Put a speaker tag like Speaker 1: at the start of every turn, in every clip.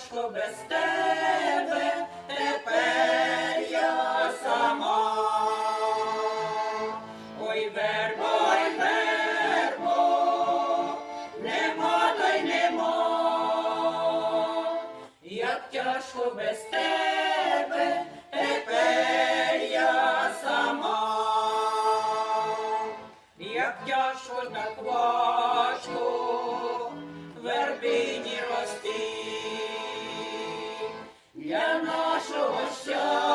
Speaker 1: важко без тебе, тепер я сама. Ой, вербо, ой, вербо, нема то й нема, як тяжко без тебе, тепер я сама, як тяжко так важко, вербині рости нашого щастя.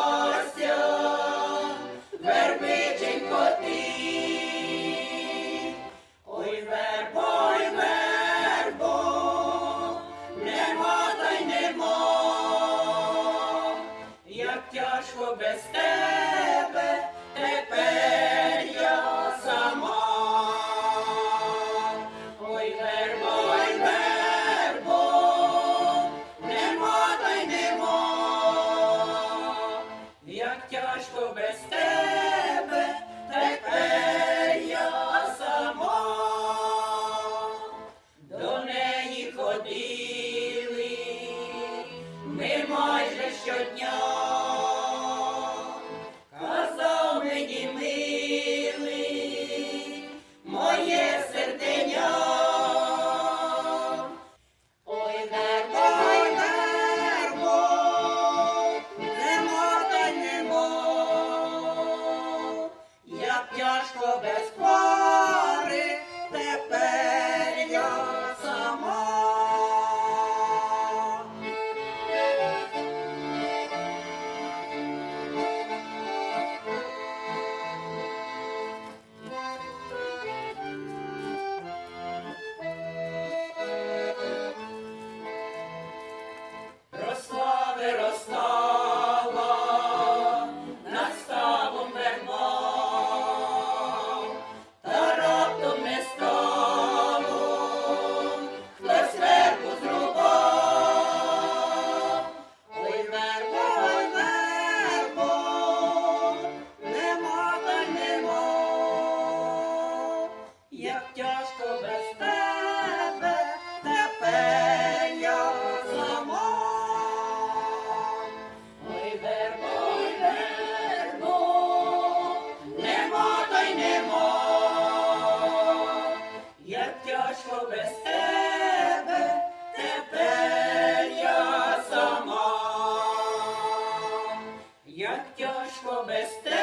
Speaker 1: щодня, казав мені милий, моє серденя. Ой, нерво, ой, нерво, нема та немо, як тяжко без. ciężko bez te